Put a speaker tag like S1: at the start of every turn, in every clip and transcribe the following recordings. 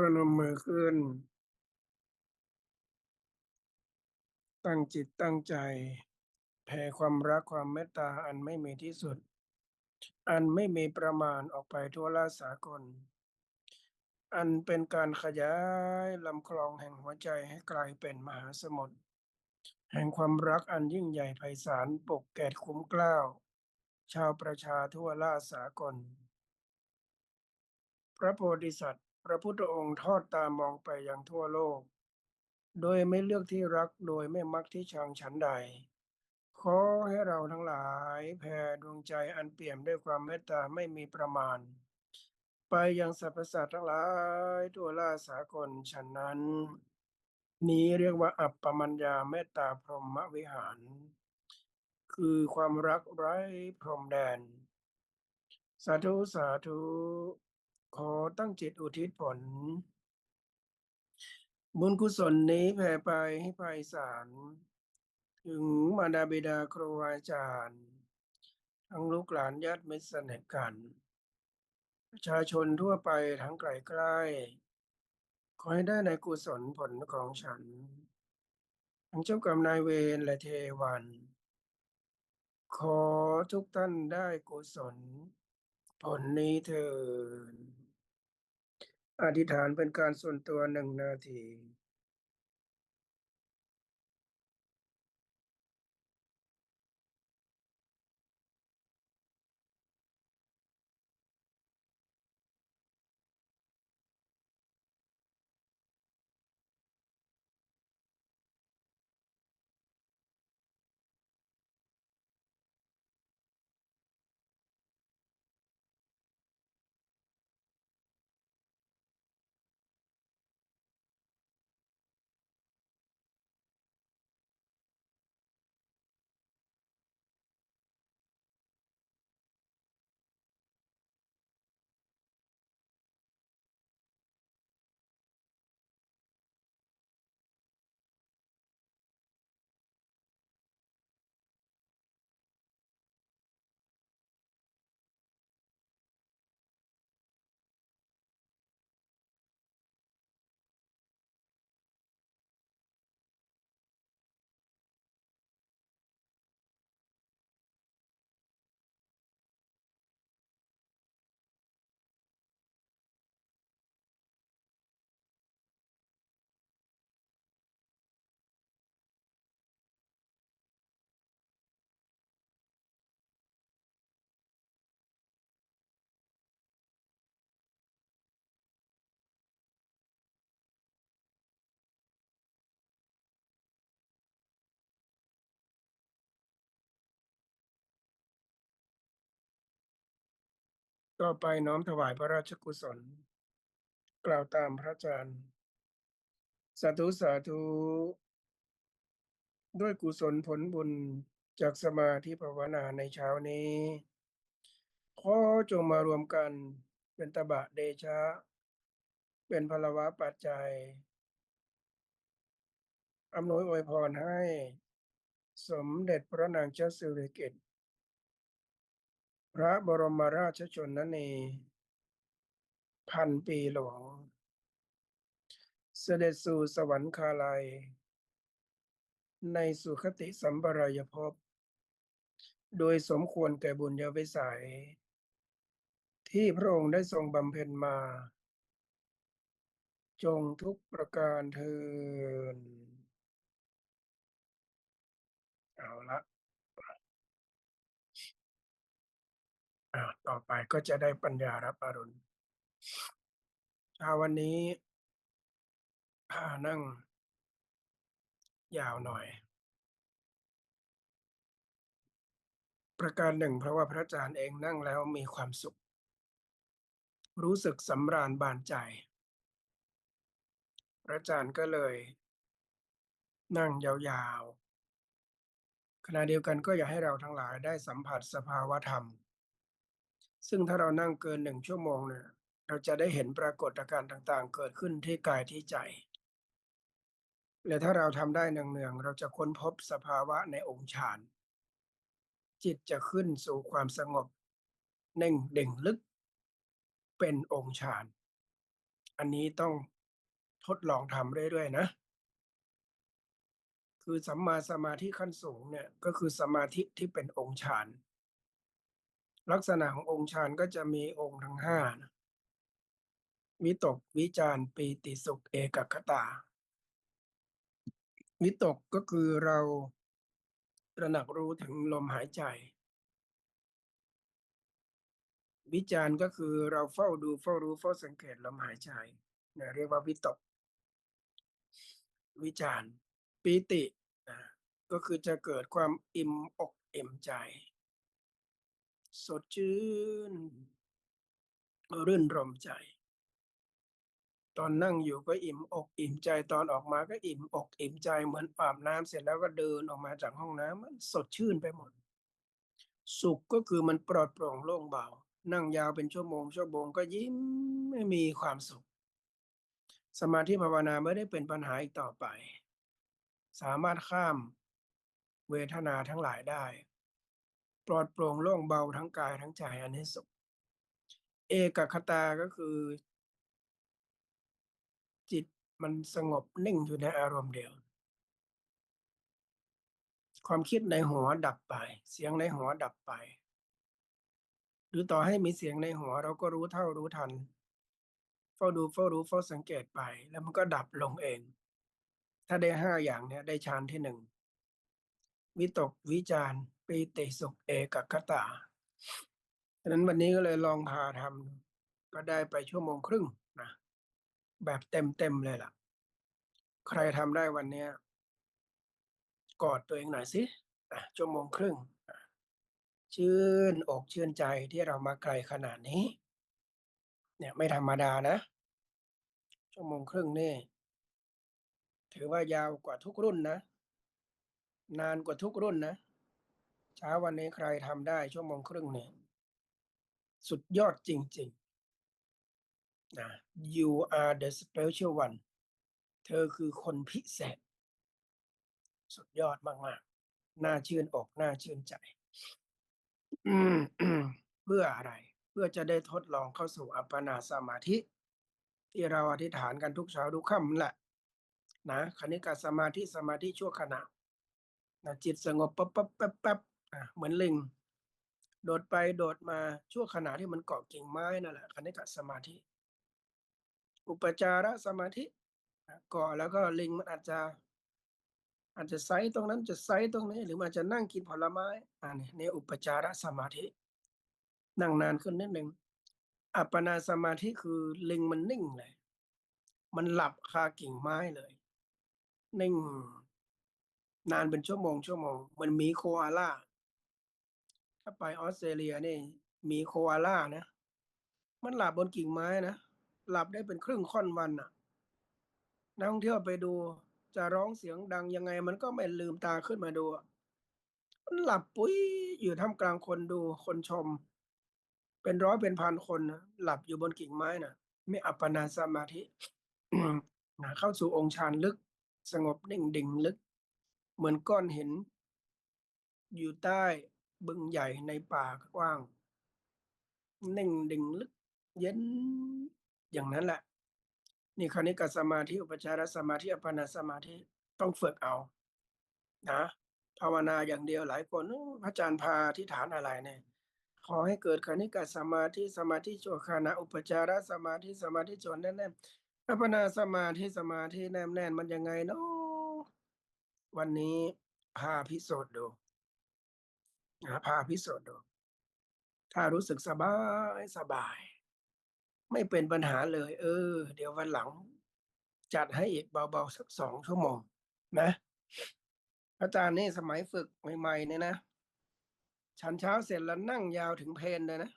S1: ประนมมือขึ้น ตั้งจิตตั้งใจ แผ่ความรักความเมตตาอันไม่มีที่สุด อันไม่มีประมาณออกไปทั่วลาสากล อันเป็นการขยายลำคลองแห่งหัวใจให้กลายเป็นมหาสมุทรแห่งความรักอันยิ่งใหญ่ไพศาลปกแก่คุ้มกล้าว ชาวประชาทั่วลาสากล พระโพธิสัตว พระพุทธองค์ทอดตามองไปยังทั่วโลก โดยไม่เลือกที่รักโดยไม่มักที่ชังฉันใด ขอให้เราทั้งหลายแผ่ดวงใจอันเปี่ยมด้วยความเมตตาไม่มีประมาณ ไปยังสรรพสัตว์ทั้งหลายทั่วล่าสากลฉะนั้น นี้เรียกว่าอัปปมัญญาเมตตาพรหมวิหาร คือความรักไร้พรหมแดน สาธุสาธุ ขอตั้งจิตอุทิศผล บุญกุศลนี้แผ่ไปให้ไพศาลถึงมารดาบิดาครูอาจารย์ ทั้งลูกหลานญาติมิตรสนิทกัน ประชาชนทั่วไปทั้งไกลใกล้ขอให้ได้ในกุศลผลของฉัน ทั้งเจ้ากรรมนายเวรและเทวัน ขอทุกท่านได้กุศลผลนี้เถิด อธิษฐานเป็นการส่วนตัวหนึ่งนาที ต่อไปน้อมถวายพระราชกุศล กล่าวตามพระอาจารย์สาธุสาธุ ด้วยกุศลผลบุญจากสมาธิภาวนาในเช้านี้ขอจงมารวมกันเป็นตบะเดชะ เป็นพลวะปัจจัยอำนวยอวยพรให้ สมเด็จพระนางเจ้าสิริกิติ์ พระบรมราชชนนีพันปีหลวง เสด็จสู่สวรรคาลัย ในสุคติสัมปรายภพ โดยสมควรแก่บุญญาวิสัย ที่พระองค์ได้ทรงบำเพ็ญมา จงทุกประการเทิน เอาละอ่า ต่อไปก็จะได้ปัญญารับอรุณเช้าวันนี้พานั่ง ยาวหน่อย ประการหนึ่ง เพราะว่าพระอาจารย์เองนั่งแล้วมีความสุข รู้สึกสำราญบานใจ พระอาจารย์ก็เลย นั่งยาวๆขณะเดียวกันก็อยากให้เราทั้งหลายได้สัมผัสสภาวธรรม ซึ่งถ้าเรานั่งเกินหนึ่งชั่วโมงเนี่ยเราจะได้เห็นปรากฏการณ์ต่างๆ เกิดขึ้นที่กายที่ใจ และถ้าเราทำได้เนืองๆเราจะค้นพบสภาวะในองค์ฌานจิตจะขึ้นสู่ความสงบเน่งเด่งลึก เป็นองค์ฌานอันนี้ต้องทดลองทำเรื่อยๆนะ คือสัมมาสมาธิขั้นสูงเนี่ยก็คือสมาธิที่เป็นองค์ฌาน ลักษณะขององค์ฌานก็จะมีองค์ทั้งห้านะวิตกวิจารปีติสุขเอกคตา วิตกก็คือเราตระหนักรู้ถึงลมหายใจ วิจารก็คือเราเฝ้าดูเฝ้ารู้เฝ้าสังเกตลมหายใจเนี่ยเรียกว่าวิตก วิจารปีตินะก็คือจะเกิดความอิ่มอกอิ่มใจ สดชื่นรื่นรมใจ ตอนนั่งอยู่ก็อิ่มอกอิ่มใจตอนออกมาก็อิ่มอกอิ่มใจเหมือนอาบน้ำเสร็จแล้วก็เดินออกมาจากห้องน้ำมันสดชื่นไปหมด สุขก็คือมันปลอดโปร่งโล่งเบา นั่งยาวเป็นชั่วโมงชั่วโมงก็ยิ้มไม่มีความสุข สมาธิภาวนาไม่ได้เป็นปัญหาอีกต่อไป สามารถข้ามเวทนาทั้งหลายได้ ปลอดโปร่งโล่งเบาทั้งกายทั้งใจอันนี้สุข เอกคตาก็คือ จิตมันสงบนิ่งอยู่ในอารมณ์เดียว ความคิดในหัวดับไป เสียงในหัวดับไป หรือต่อให้มีเสียงในหัวเราก็รู้เท่ารู้ทันเฝ้าดูเฝ้ารู้เฝ้าสังเกตไป แล้วมันก็ดับลงเอง ถ้าได้ห้าอย่างเนี้ยได้ฌานที่หนึ่งวิตกวิจาร ปีติสุขเอกคตาฉะนั้นวันนี้ก็เลยลองพาทำก็ได้ไปชั่วโมงครึ่งนะแบบเต็มเต็มเลยล่ะ ใครทำได้วันนี้กอดตัวเองหน่อยสิชั่วโมงครึ่ง ชื่นอกชื่นใจที่เรามาไกลขนาดนี้ เนี่ยไม่ธรรมดานะ ชั่วโมงครึ่งนี่ ถือว่ายาวกว่าทุกรุ่นนะ นานกว่าทุกรุ่นนะ เช้าวันนี้ใครทำได้ชั่วโมงครึ่งเนี่ยสุดยอดจริงๆนะ you are the special one เธอคือคนพิเศษ สุดยอดมากๆ น่าชื่นอกน่าชื่นใจ เพื่ออะไร เพื่อจะได้ทดลองเข้าสู่อัปปนาสมาธิ ที่เราอธิษฐานกันทุกเช้าทุกค่ำแหละ นะคณิกาสมาธิสมาธิชั่วขณะนะจิตสงบปั๊บปั๊บแป๊บแป๊บ อะเหมือนลิง โดดไปโดดมาชั่วขณะที่มันเกาะกิ่งไม้นั่นแหละคณิกาสมาธิ อุปจารสมาธิเกาะแล้วก็ลิงมันอาจจะอาจจะไซส์ตรงนั้นจะไซส์ตรงนี้ หรือมันอาจจะนั่งกินผลไม้อ่านี่ในอุปจารสมาธิ นั่งนานขึ้นนิดหนึ่งอัปปนาสมาธิคือลิงมันนิ่งเลย มันหลับคากิ่งไม้เลย นิ่ง นานเป็นชั่วโมงชั่วโมง มันมีโคอาล่า ถ้าไปออสเตรเลียนี่มีโคอาล่านะ มันหลับบนกิ่งไม้นะ หลับได้เป็นครึ่งค่อนวันน่ะ นักท่องเที่ยวไปดูจะร้องเสียงดังยังไง มันก็ไม่ลืมตาขึ้นมาดู มันหลับปุ้ยอยู่ท่ามกลางคนดูคนชม เป็นร้อยเป็นพันคนนะหลับอยู่บนกิ่งไม้น่ะ ไม่อัปปนาสมาธินะเข้าสู่องค์ฌานลึก สงบนิ่งดิ่งลึก เหมือนก้อนหินอยู่ใต้ บึงใหญ่ในป่ากว้างนิ่งดิ่งลึกเย็นอย่างนั้นแหละ นี่คราวนี้กับสมาธิอุปจารสมาธิอัปปนาสมาธิต้องฝึกเอา นะภาวนาอย่างเดียวหลายคน"พระอาจารย์พาอธิฐานอะไรเนี่ยขอให้เกิดคณิกะสมาธิสมาธิชั่วขณะอุปจารสมาธิสมาธิจนแน่นๆอัปปนาสมาธิสมาธิแนบแน่นมันยังไงเนาะวันนี้พาพิสูจน์ดู นะพาพิสูจน์ดู ถ้ารู้สึกสบายสบาย ไม่เป็นปัญหาเลย เออ เดี๋ยววันหลัง จัดให้อีกเบาๆสักสองชั่วโมง นะอาจารย์นี่สมัยฝึกใหม่ๆเนี่ยนะ ฉันเช้าเสร็จแล้วนั่งยาวถึงเพนเลยนะ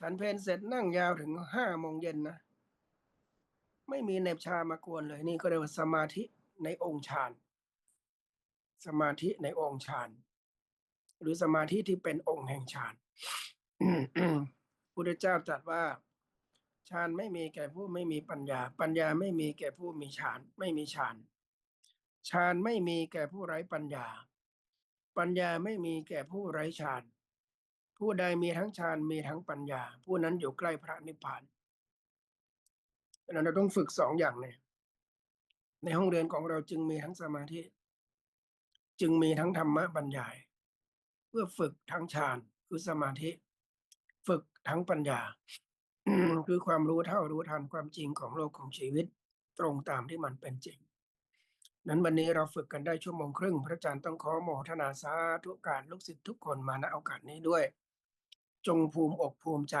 S1: ฉันเพนเสร็จนั่งยาวถึงห้าโมงเย็นนะ ไม่มีเนบชามากวนเลย นี่ก็เรียกว่าสมาธิในองค์ฌาน สมาธิในองค์ฌาน หรือสมาธิที่เป็นองค์แห่งฌานพุทธเจ้าตรัสว่าฌานไม่มีแก่ผู้ไม่มีปัญญา ปัญญาไม่มีแก่ผู้มีฌานไม่มีฌานฌานไม่มีแก่ผู้ไร้ปัญญา ปัญญาไม่มีแก่ผู้ไร้ฌานผู้ใดมีทั้งฌานมีทั้งปัญญา ผู้นั้นอยู่ใกล้พระนิพพานเราต้องฝึกสองอย่างเนี่ยในห้องเรียนของเราจึงมีทั้งสมาธิ จึงมีทั้งธรรมะบรรยาย พื่อฝึกทั้งฌานคือสมาธิ ฝึกทั้งปัญญา คือความรู้เท่ารู้ทันความจริงของโลกของชีวิตตรงตามที่มันเป็นจริง นั้นวันนี้เราฝึกกันได้ชั่วโมงครึ่ง พระอาจารย์ต้องขอโมทนาสาธุการลูกศิษย์ทุกคนมาณโอกาสนี้ด้วย จงภูมิอกภูมิใจ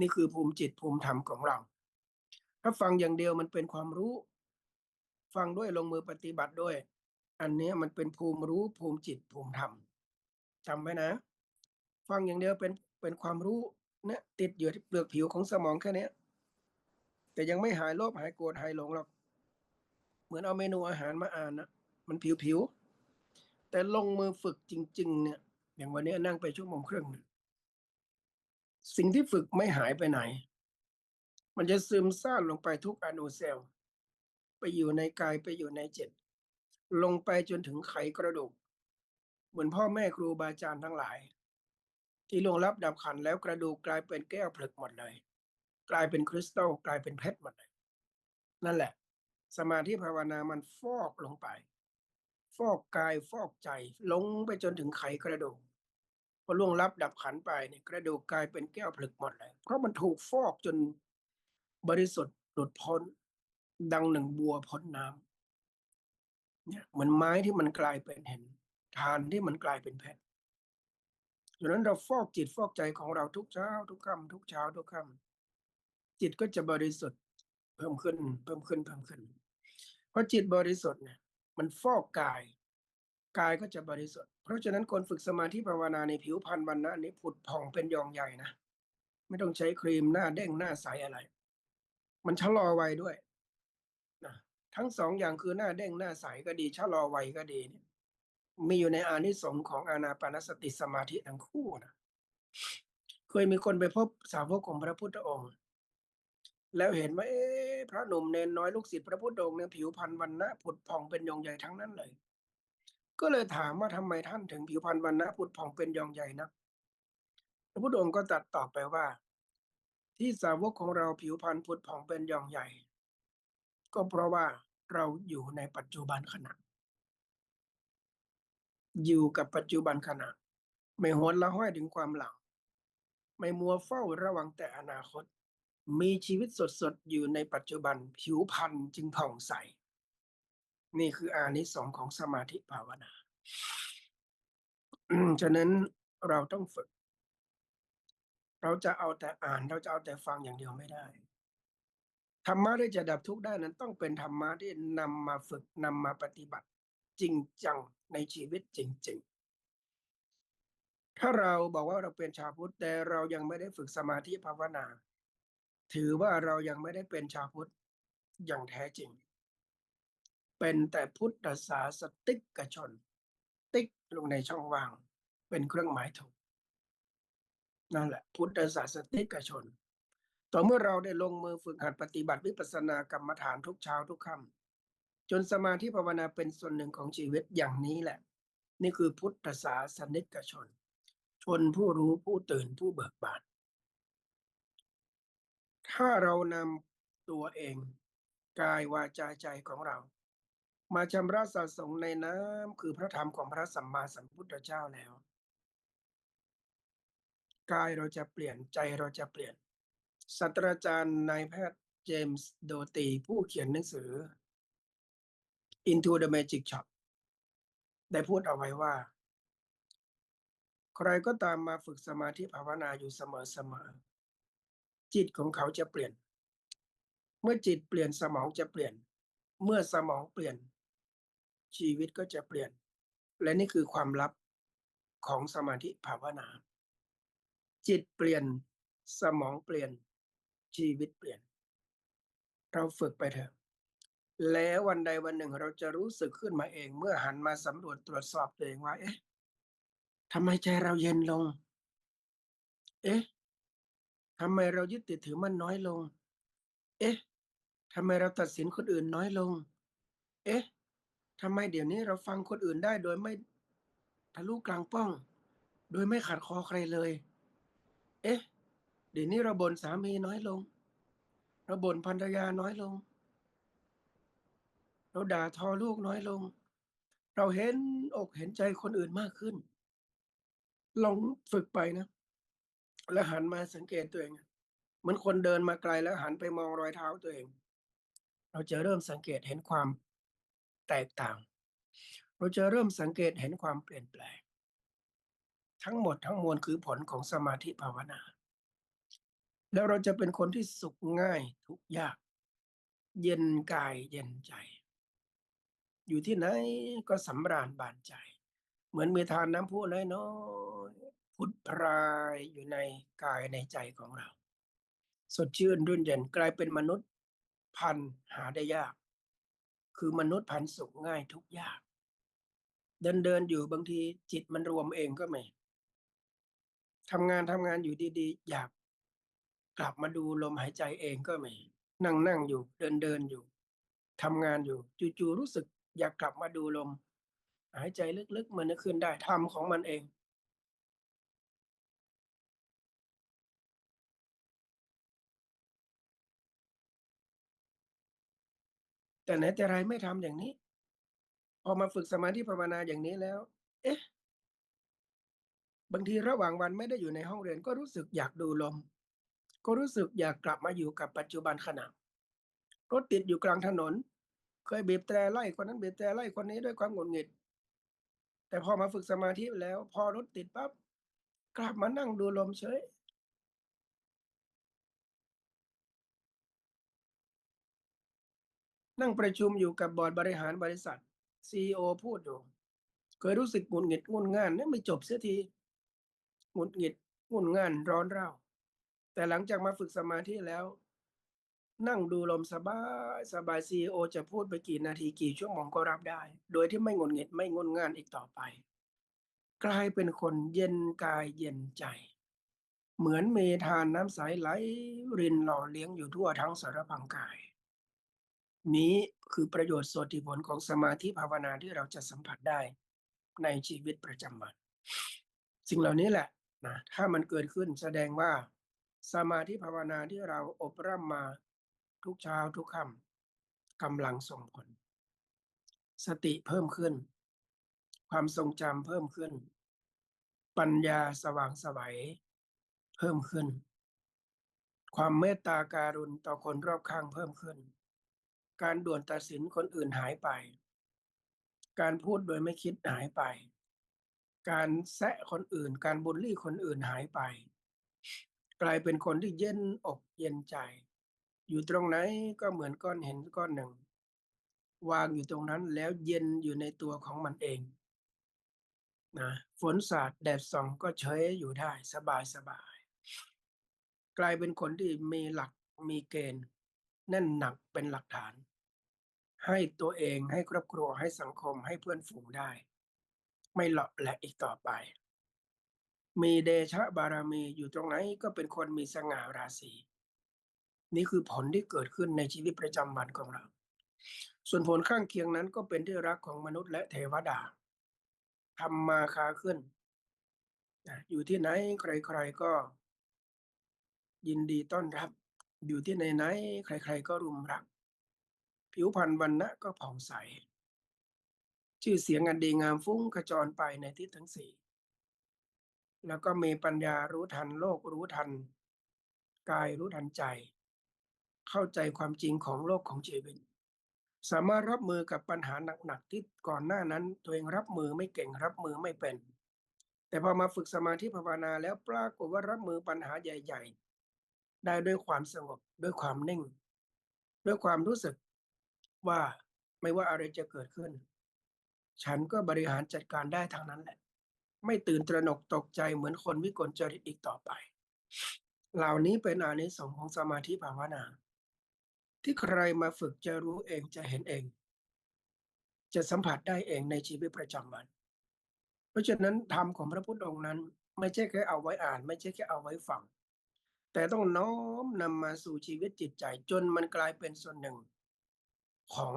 S1: นี่คือภูมิจิตภูมิธรรมของเรา ถ้าฟังอย่างเดียวมันเป็นความรู้ ฟังด้วยลงมือปฏิบัติด้วย อันนี้มันเป็นภูมิรู้ภูมิจิตภูมิธรรม จำไว้นะ ฟังอย่างเดียวเป็นเป็นความรู้เนี่ยติดอยู่ที่เปลือกผิวของสมองแค่เนี้ยแต่ยังไม่หายโลภหายโกรธหายหลงหรอก เหมือนเอาเมนูอาหารมาอ่านนะมันผิวผิวๆแต่ลงมือฝึกจริง ๆ เนี่ย อย่างวันนี้นั่งไปชั่วโมงครึ่งสิ่งที่ฝึกไม่หายไปไหน มันจะซึมซ่านลงไปทุกอนูเซลล์ ไปอยู่ในกายไปอยู่ในจิตลงไปจนถึงไขกระดูก เหมือนพ่อแม่ครูบาอาจารย์ทั้งหลาย ที่ลวงรับดับขันแล้วกระดูกกลายเป็นแก้วผลึกหมดเลย กลายเป็นคริสตัลกลายเป็นเพชรหมดเลย นั่นแหละ สมาธิภาวนามันฟอกลงไป ฟอกกายฟอกใจลงไปจนถึงไขกระดูกพอล่วงรับดับขันไปเนี่ยกระดูกกลายเป็นแก้วผลึกหมดเลย เพราะมันถูกฟอกจนบริสุทธิ์หลุดพ้น ดังหนึ่งบัวพ้นน้ำเนี่ยเหมือนไม้ที่มันกลายเป็นเห็น ทานที่มันกลายเป็นเพชรดังนั้นเราฟอกจิตฟอกใจของเราทุกเช้า ทุกค่ำทุกเช้าทุกค่ำจิตก็จะบริสุทธิ์เพิ่มขึ้น เพิ่มขึ้นเพิ่มขึ้น เพราะจิตบริสุทธิ์เนี่ยมันฟอกกาย กายก็จะบริสุทธิ์ เพราะฉะนั้นคนฝึกสมาธิภาวนาในผิวพรรณวันนะนี้ผุดผ่องเป็นยองใหญ่นะไม่ต้องใช้ครีมหน้าเด้งหน้าใสอะไร มันชะลอวัยด้วยนะทั้งสองอย่างคือหน้าเด้งหน้าใสก็ดีชะลอวัยก็ดีเนี่ย มีอยู่ในอานิสงส์ของอานาปานสติสมาธิทั้งคู่นะเคยมีคนไปพบสาวกของพระพุทธองค์ แล้วเห็นว่าเอ๊พระหนุ่มเนนน้อยลูกศิษย์พระพุทธองค์เนี่ยผิวพรรณวันนะผุดผ่องเป็นยองใหญ่ทั้งนั้นเลย ก็เลยถามว่าทำไมท่านถึงผิวพรรณวันนะผุดผ่องเป็นยองใหญ่นะพระพุทธองค์ก็ตรัสตอบไปว่า ที่สาวกของเราผิวพรรณผุดผ่องเป็นยองใหญ่ ก็เพราะว่าเราอยู่ในปัจจุบันขณะ อยู่กับปัจจุบันขณะ ไม่หวนละห้อยถึงความหลัง ไม่มัวเฝ้าระวังแต่อนาคต มีชีวิตสดๆ อยู่ในปัจจุบันผิวพรรณจึงผ่องใส นี่คืออานิสงส์ของสมาธิภาวนาฉะนั้นเราต้องฝึก เราจะเอาแต่อ่าน เราจะเอาแต่ฟังอย่างเดียวไม่ได้ ธรรมะที่จะดับทุกข์ได้นั้นต้องเป็นธรรมะที่นำมาฝึกนำมาปฏิบัติ จริงจังในชีวิตจริง ๆ ถ้าเราบอกว่าเราเป็นชาวพุทธแต่เรายังไม่ได้ฝึกสมาธิภาวนา ถือว่าเรายังไม่ได้เป็นชาวพุทธอย่างแท้จริง เป็นแต่พุทธศาสติกชน ติ๊กลงในช่องว่าง เป็นเครื่องหมายถูกนั่นแหละ พุทธศาสติกชน ต่อเมื่อเราได้ลงมือฝึกหัดปฏิบัติวิปัสสนากรรมฐานทุกเช้าทุกค่ำ จนสมาธิภาวนาเป็นส่วนหนึ่งของชีวิตอย่างนี้แหละ นี่คือพุทธศาสนิกชน ชนผู้รู้ผู้ตื่นผู้เบิกบาน ถ้าเรานำตัวเองกายวาจาใจของเรา มาชำระสะสมในน้ำคือพระธรรมของพระสัมมาสัมพุทธเจ้าแล้ว กายเราจะเปลี่ยนใจเราจะเปลี่ยนศาสตราจารย์นายแพทย์เจมส์โดตีผู้เขียนหนังสือ Into the Magic Shop ได้พูดเอาไว้ว่า ใครก็ตามมาฝึกสมาธิภาวนาอยู่เสมอๆจิตของเขาจะเปลี่ยน เมื่อจิตเปลี่ยนสมองจะเปลี่ยน เมื่อสมองเปลี่ยน ชีวิตก็จะเปลี่ยน และนี่คือความลับของสมาธิภาวนา จิตเปลี่ยนสมองเปลี่ยนชีวิตเปลี่ยน เราฝึกไปเถอะ แล้ววันใดวันหนึ่งเราจะรู้สึกขึ้นมาเอง เมื่อหันมาสำรวจตรวจสอบตัวเองว่า เอ๊ะทำไมใจเราเย็นลง เอ๊ะทำไมเรายึดติดถือมันน้อยลง เอ๊ะทำไมเราตัดสินคนอื่นน้อยลง เอ๊ะทำไมเดี๋ยวนี้เราฟังคนอื่นได้โดยไม่ทะลุกลางป้อง โดยไม่ขัดคอใครเลย เอ๊ะ เดี๋ยวนี้เราบ่นสามีน้อยลง เราบ่นภรรยาน้อยลง เราด่าทอลูกน้อยลง เราเห็นอกเห็นใจคนอื่นมากขึ้น ลองฝึกไปนะ แล้วหันมาสังเกตตัวเองเหมือนคนเดินมาไกลแล้วหันไปมองรอยเท้าตัวเอง เราจะเริ่มสังเกตเห็นความแตกต่าง เราจะเริ่มสังเกตเห็นความเปลี่ยนแปลง ทั้งหมดทั้งมวลคือผลของสมาธิภาวนา แล้วเราจะเป็นคนที่สุขง่ายทุกยาก เย็นกายเย็นใจ อยู่ที่ไหนก็สำราญบานใจ เหมือนมีทานน้ำพุน้อยๆพุทพรายอยู่ในกายในใจของเรา สดชื่นรื่นเย็นกลายเป็นมนุษย์พันหาได้ยาก คือมนุษย์พันสุขง่ายทุกยาก เดินเดินอยู่บางทีจิตมันรวมเองก็ไม่ทำงานทำงานอยู่ดีๆ อยากกลับมาดูลมหายใจเองก็ไม่นั่งนั่งอยู่เดินเดินอยู่ทำงานอยู่จู่ๆรู้สึก อยากกลับมาดูลม หายใจลึกๆ มันนึกขึ้นได้ทำของมันเองแต่ไหนแต่ไรไม่ทำอย่างนี้ พอมาฝึกสมาธิภาวนาอย่างนี้แล้ว เอ๊ะ บางทีระหว่างวันไม่ได้อยู่ในห้องเรียนก็รู้สึกอยากดูลม ก็รู้สึกอยากกลับมาอยู่กับปัจจุบันขณะรถติดอยู่กลางถนน เคยบีบแตรไล่คนนั้นบีบแตรไล่คนนี้ด้วยความหงุดหงิด แต่พอมาฝึกสมาธิแล้ว พอรถติดปั๊บกลับมานั่งดูลมเฉยนั่งประชุมอยู่กับบอร์ดบริหารบริษัทซีอพูดอยู่ เคยรู้สึกหงุดหงิดงุนง่านนี่ไม่จบเสียทีหงุดหงิดงุนง่านร้อนเร่า แต่หลังจากมาฝึกสมาธิแล้ว นั่งดูลมสบายสบายซีโอจะพูดไปกี่นาทีกี่ชั่วโมงก็รับได้ โดยที่ไม่งุดหงิดไม่งนงานอีกต่อไป กลายเป็นคนเย็นกายเย็นใจ เหมือนเมทานน้ำใสไหลรินหล่อเลี้ยงอยู่ทั่วทั้งสารพังกาย นี้คือประโยชน์ส่วนที่ผลของสมาธิภาวนาที่เราจะสัมผัสได้ในชีวิตประจำวัน สิ่งเหล่านี้แหละนะถ้ามันเกิดขึ้นแสดงว่าสมาธิภาวนาที่เราอบรมมา ทุกเช้าทุกค่ำกำลังส่งผล สติเพิ่มขึ้น ความทรงจำเพิ่มขึ้น ปัญญาสว่างไสวัย เพิ่มขึ้น ความเมตตาการุณต่อคนรอบข้างเพิ่มขึ้น การด่วนตัดสินคนอื่นหายไป การพูดโดยไม่คิดหายไป การแซะคนอื่น การบูลลี่คนอื่นหายไป กลายเป็นคนที่เย็นอกเย็นใจ อยู่ตรงไหนก็เหมือนก้อนเห็นก้อนหนึ่ง วางอยู่ตรงนั้นแล้วเย็นอยู่ในตัวของมันเองนะฝนสาดแดดส่องก็เฉยอยู่ได้สบายสบาย กลายเป็นคนที่มีหลักมีเกณฑ์แน่นหนักเป็นหลักฐาน ให้ตัวเองให้ครอบครัวให้สังคมให้เพื่อนฝูงได้ ไม่หลอกแหละอีกต่อไป มีเดชะบารมีอยู่ตรงไหนก็เป็นคนมีสง่าราศี นี่คือผลที่เกิดขึ้นในชีวิตประจำวันของเรา ส่วนผลข้างเคียงนั้นก็เป็นที่รักของมนุษย์และเทวดาทำมาค้าขึ้น อยู่ที่ไหนใครๆก็ ยินดีต้อนรับ อยู่ที่ไหนๆใคร ๆ ก็รุมรัก ผิวพรรณวันนะก็ผ่องใส ชื่อเสียงอันดีงามฟุ้งกระจรไปในทิศทั้งสี่ แล้วก็มีปัญญารู้ทันโลกรู้ทัน กายรู้ทันใจ เข้าใจความจริงของโลกของชีวิตสามารถรับมือกับปัญหาหนักๆที่ก่อนหน้านั้น ตัวเองรับมือไม่เก่งรับมือไม่เป็น แต่พอมาฝึกสมาธิภาวนาแล้วปรากฏว่ารับมือปัญหาใหญ่ ๆ ได้ด้วยความสงบด้วยความนิ่ง ด้วยความรู้สึกว่าไม่ว่าอะไรจะเกิดขึ้น ฉันก็บริหารจัดการได้ทางนั้นแหละ ไม่ตื่นตระหนกตกใจเหมือนคนวิกลจริตอีกต่อไป เหล่านี้เป็นอานิสงส์ของสมาธิภาวนา ที่ใครมาฝึกจะรู้เองจะเห็นเอง จะสัมผัสได้เองในชีวิตประจำวัน เพราะฉะนั้นธรรมของพระพุทธองค์นั้น ไม่ใช่แค่เอาไว้อ่าน ไม่ใช่แค่เอาไว้ฟังแต่ต้องน้อมนำมาสู่ชีวิตจิตใจจนมันกลายเป็นส่วนหนึ่งของ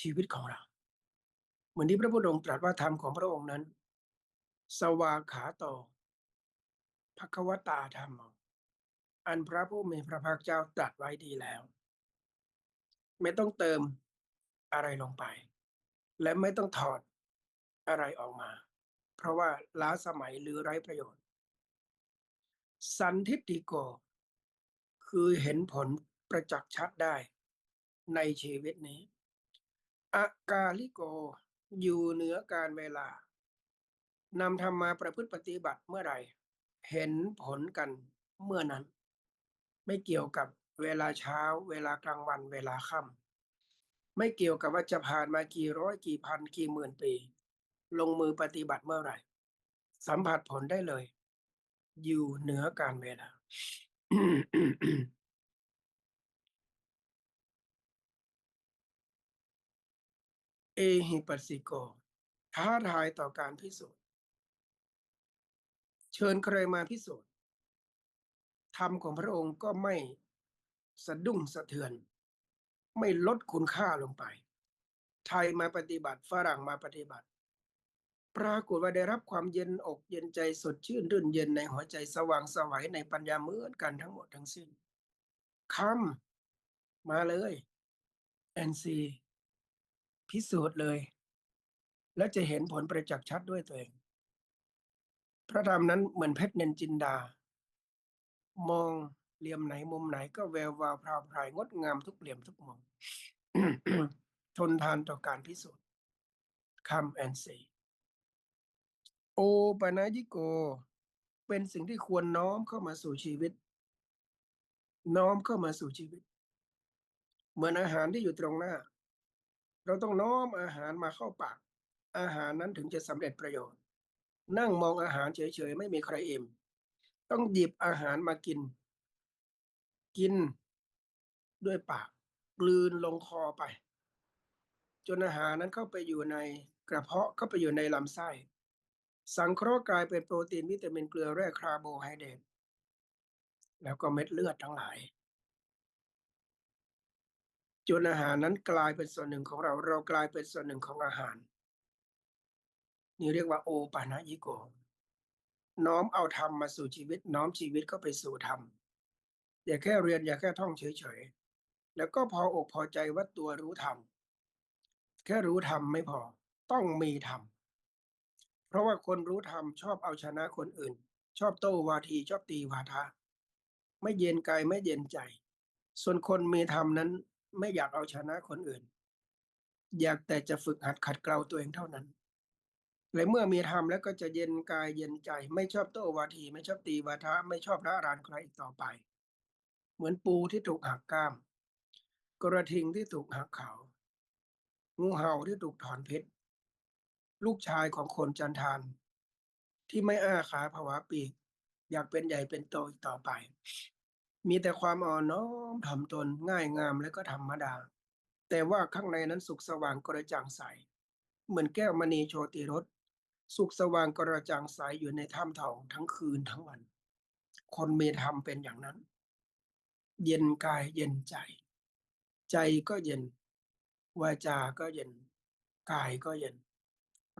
S1: ชีวิตของเรา เหมือนที่พระพุทธองค์ตรัสว่าธรรมของพระองค์นั้น สวาขาโตภควตาธรรม อันพระผู้มีพระภาคเจ้าตรัสไว้ดีแล้ว ไม่ต้องเติมอะไรลงไป และไม่ต้องถอดอะไรออกมา เพราะว่าล้าสมัยหรือไร้ประโยชน์ สันทิฏฐิโก คือเห็นผลประจักษ์ชัดได้ในชีวิตนี้ อากาลิโกอยู่เหนือการเวลานำธรรมมาประพฤติปฏิบัติเมื่อไหร่ เห็นผลกันเมื่อนั้น ไม่เกี่ยวกับเวลาเช้า เวลากลางวัน เวลาค่ำไม่เกี่ยวกับว่าจะผ่านมากี่ร้อยกี่พันกี่หมื่นปี ลงมือปฏิบัติเมื่อไหร่ สัมผัสผลได้เลย อยู่เหนือการเวลาเอหิปัสสิโก ท้าทายต่อการพิสูจน์ เชิญใครมาพิสูจน์ ธรรมของพระองค์ก็ไม่สะดุ้งสะเทือน ไม่ลดคุณค่าลงไป ไทยมาปฏิบัติฝรั่งมาปฏิบัติ ปรากฏว่าได้รับความเย็นอกเย็นใจสดชื่นรื่นเย็นในหัวใจสว่างสวัยในปัญญาเมือกันทั้งหมดทั้งสิ้นคำมาเลยแอนซีพิสูจน์เลย และจะเห็นผลประจักษ์ชัดด้วยตัวเอง พระธรรมนั้นเหมือนเพชรเนนจินดา มองเหลี่ยมไหนมุมไหนก็แวววาวพราวพรายงดงามทุกเหลี่ยมทุกมุมทนทานต่อการพิสูจน์คำแอนซีโอปานายิโก เป็นสิ่งที่ควรน้อมเข้ามาสู่ชีวิต น้อมเข้ามาสู่ชีวิต เหมือนอาหารที่อยู่ตรงหน้า เราต้องน้อมอาหารมาเข้าปาก อาหารนั้นถึงจะสำเร็จประโยชน์ นั่งมองอาหารเฉยๆ ไม่มีใครอิ่ม ต้องหยิบอาหารมากิน กินด้วยปากกลืนลงคอไป จนอาหารนั้นเข้าไปอยู่ในกระเพาะเข้าไปอยู่ในลำไส้ สังเคราะห์กลายเป็นโปรตีนวิตามินเกลือแร่คาร์โบไฮเดรตแล้วก็เม็ดเลือดทั้งหลายจนอาหารนั้นกลายเป็นส่วนหนึ่งของเรา เรากลายเป็นส่วนหนึ่งของอาหาร นี่เรียกว่าโอปานะยิโก น้อมเอาธรรมมาสู่ชีวิต น้อมชีวิตเข้าไปสู่ธรรมอย่าแค่เรียนอย่าแค่ท่องเฉยๆ แล้วก็พออกพอใจว่าตัวรู้ธรรมแค่รู้ธรรมไม่พอต้องมีธรรมเพราะว่าคนรู้ธรรมชอบเอาชนะคนอื่น ชอบโต้วาทีชอบตีวาทะไม่เย็นกายไม่เย็นใจ ส่วนคนมีธรรมนั้นไม่อยากเอาชนะคนอื่น อยากแต่จะฝึกหัดขัดเกลาตัวเองเท่านั้น และเมื่อมีธรรมแล้วก็จะเย็นกายเย็นใจ ไม่ชอบโต้วาที ไม่ชอบตีวาทะไม่ชอบระรานใครอีกต่อไป เหมือนปูที่ถูกหักก้าม กระทิงที่ถูกหักเขา งูเห่าที่ถูกถอนพิษลูกชายของคนจันทาน ที่ไม่อ้าขาผวาปีก อยากเป็นใหญ่เป็นโตอีกต่อไป มีแต่ความอ่อนน้อมถ่อมตนง่ายงามและก็ธรรมดา แต่ว่าข้างในนั้นสุขสว่างกระจ่างใส เหมือนแก้วมณีโชติรส สุขสว่างกระจ่างใสอยู่ในถ้ำทองทั้งคืนทั้งวัน คนเมธรรมเป็นอย่างนั้น เย็นกายเย็นใจ ใจก็เย็น วาจาก็เย็น กายก็เย็น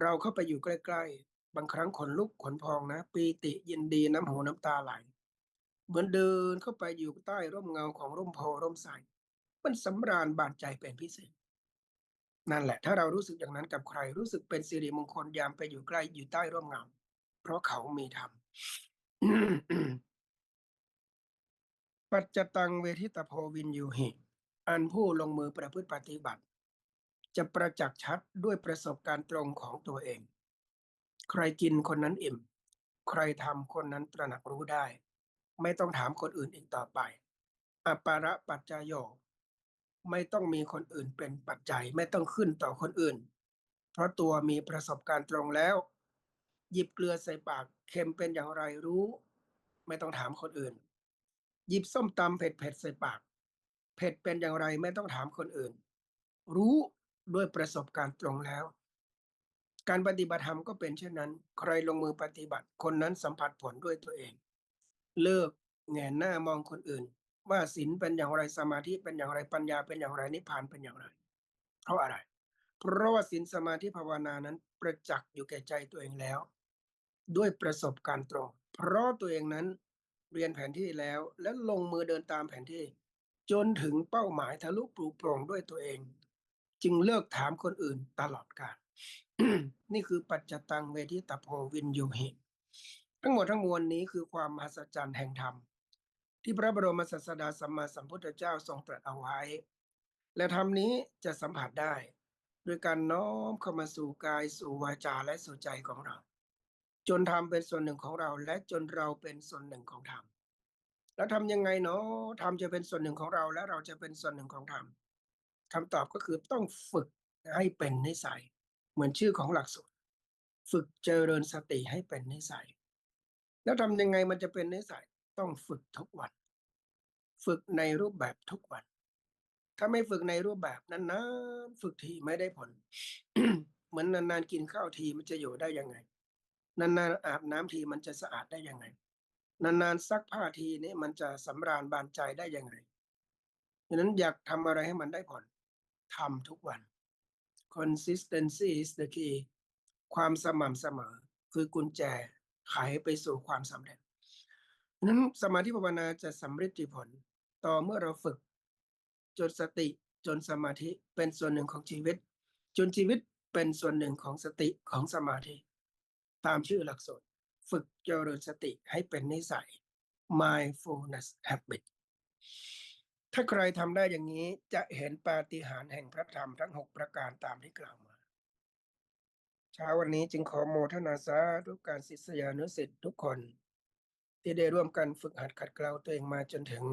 S1: เราเข้าไปอยู่ใกล้ ๆ บางครั้งขนลุกขนพองนะ ปีติยินดีน้ำหูน้ำตาไหล เหมือนเดินเข้าไปอยู่ใต้ร่มเงาของร่มโพร่มใสมันสำราญบานใจเป็นพิเศษ นั่นแหละ ถ้าเรารู้สึกอย่างนั้นกับใคร รู้สึกเป็นสิริมงคลยามไปอยู่ใกล้อยู่ใต้ร่มเงาเพราะเขามีธรรมปัจจตังเวทิตาโพวินยูหิ อันผู้ลงมือประพฤติปฏิบัติ จะประจักษ์ชัดด้วยประสบการณ์ตรงของตัวเอง ใครกินคนนั้นอิ่ม ใครทำคนนั้นตระหนักรู้ได้ ไม่ต้องถามคนอื่นอีกต่อไปอปาระปัจจายโย ไม่ต้องมีคนอื่นเป็นปัจจัยไม่ต้องขึ้นต่อคนอื่น เพราะตัวมีประสบการณ์ตรงแล้ว หยิบเกลือใส่ปากเค็มเป็นอย่างไรรู้ ไม่ต้องถามคนอื่น หยิบส้มตำเผ็ดเผ็ดใส่ปาก เผ็ดเป็นอย่างไรไม่ต้องถามคนอื่น รู้ด้วยประสบการณ์ตรงแล้ว การปฏิบัติธรรมก็เป็นเช่นนั้น ใครลงมือปฏิบัติคนนั้นสัมผัสผลด้วยตัวเอง เลิกแงนหน้ามองคนอื่น ว่าศีลเป็นอย่างไรสมาธิเป็นอย่างไรปัญญาเป็นอย่างไรนิพพานเป็นอย่างไร เพราะอะไร เพราะว่าศีลสมาธิภาวนานั้นประจักษ์อยู่แก่ใจตัวเองแล้ว ด้วยประสบการณ์ตรง เพราะตัวเองนั้นเรียนแผนที่แล้วและลงมือเดินตามแผนที่ จนถึงเป้าหมายทะลุปลุโปร่งด้วยตัวเอง จึงเลิกถามคนอื่นตลอดกาลนี่คือปัจจตังเวทิตโพวินโยหิทั้งหมดทั้งมวลนี้คือความมหัศจรรย์แห่งธรรม ที่พระบรมศาสดาสัมมาสัมพุทธเจ้าทรงตรัสเอาไว้ และธรรมนี้จะสัมผัสได้โดยการน้อมเข้ามาสู่กายสู่วาจาและสู่ใจของเรา จนธรรมเป็นส่วนหนึ่งของเรา และจนเราเป็นส่วนหนึ่งของธรรมแล้วทำยังไงเนาะธรรมจะเป็นส่วนหนึ่งของเรา และเราจะเป็นส่วนหนึ่งของธรรมคำตอบก็คือต้องฝึกให้เป็นนิสัย เหมือนชื่อของหลักสูตรฝึกเจริญสติให้เป็นนิสัย แล้วทำยังไงมันจะเป็นนิสัย ต้องฝึกทุกวัน ฝึกในรูปแบบทุกวัน ถ้าไม่ฝึกในรูปแบบนั้นนะฝึกทีไม่ได้ผล เหมือนนานๆกินข้าวทีมันจะอยู่ได้ยังไง นานๆอาบน้ำทีมันจะสะอาดได้ยังไง นานๆซักผ้าทีนี้มันจะสำราญบานใจได้ยังไงดังนั้นอยากทำอะไรให้มันได้ผลทำทุกวัน consistency is the key ความสม่ำเสมอ คือกุญแจไขไปสู่ความสำเร็จ นั้นสมาธิภาวนาจะสำเร็จผล ต่อเมื่อเราฝึก จนสติจนสมาธิเป็นส่วนหนึ่งของชีวิต จนชีวิตเป็นส่วนหนึ่งของสติของสมาธิ ตามชื่อหลักสูตรฝึกเจริญสติให้เป็นนิสัย mindfulness habit ถ้าใครทำได้อย่างนี้จะเห็นปาฏิหาริย์แห่งพระธรรมทั้งหกประการตามที่กล่าวมา เช้าวันนี้จึงขอโมทนาสาธุการศิษยานุสิษย์ทุกคน ที่ได้ร่วมกันฝึกหัดขัดเกลาตัวเองมาจนถึง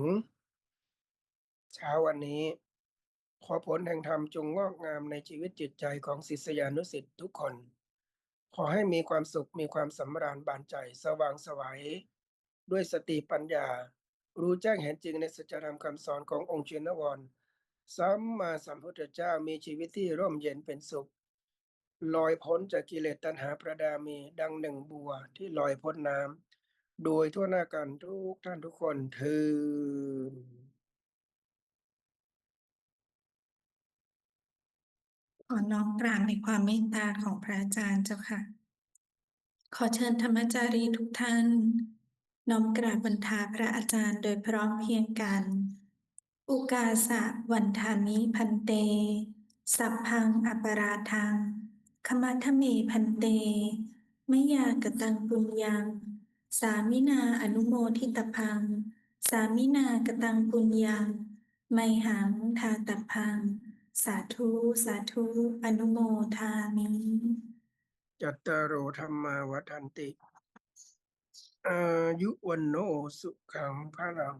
S1: เช้าวันนี้ ขอผลแห่งธรรมจงงอกงามในชีวิตจิตใจของศิษยานุสิ์ทุกคน ขอให้มีความสุขมีความสำราญบานใจสว่างสวัยด้วยสติปัญญา รู้แจ้งเห็นจริงในสัจธรรมคำสอนขององค์เชนวรสัมมาสัมพุทธเจ้ามีชีวิตที่ร่มเย็นเป็นสุข ลอยพ้นจากกิเลสตัณหาประดามีดังหนึ่งบัวที่ลอยพ้นน้ำ โดยทั่วหน้ากันทุกท่านทุกคนเถือ
S2: ขอน้อมกราบในความเมตตาของพระอาจารย์เจ้าค่ะ ขอเชิญธรรมจารีทุกท่าน น้อมกราบบรรทาพระอาจารย์โดยพร้อมเพียงกัน อุกาสะวันทามิพันเต สัพพังอปราทังขมัทเมพันเตมยากตังปุญญัง สามินาอนุโมทิตพัง สามินากตังปุญญัง ไมหังทาตพัง สาธุ สาธุ อนุโมทามิ
S1: จัตตารโอธรรมาวันติ อายุวันโนสุขังพลัง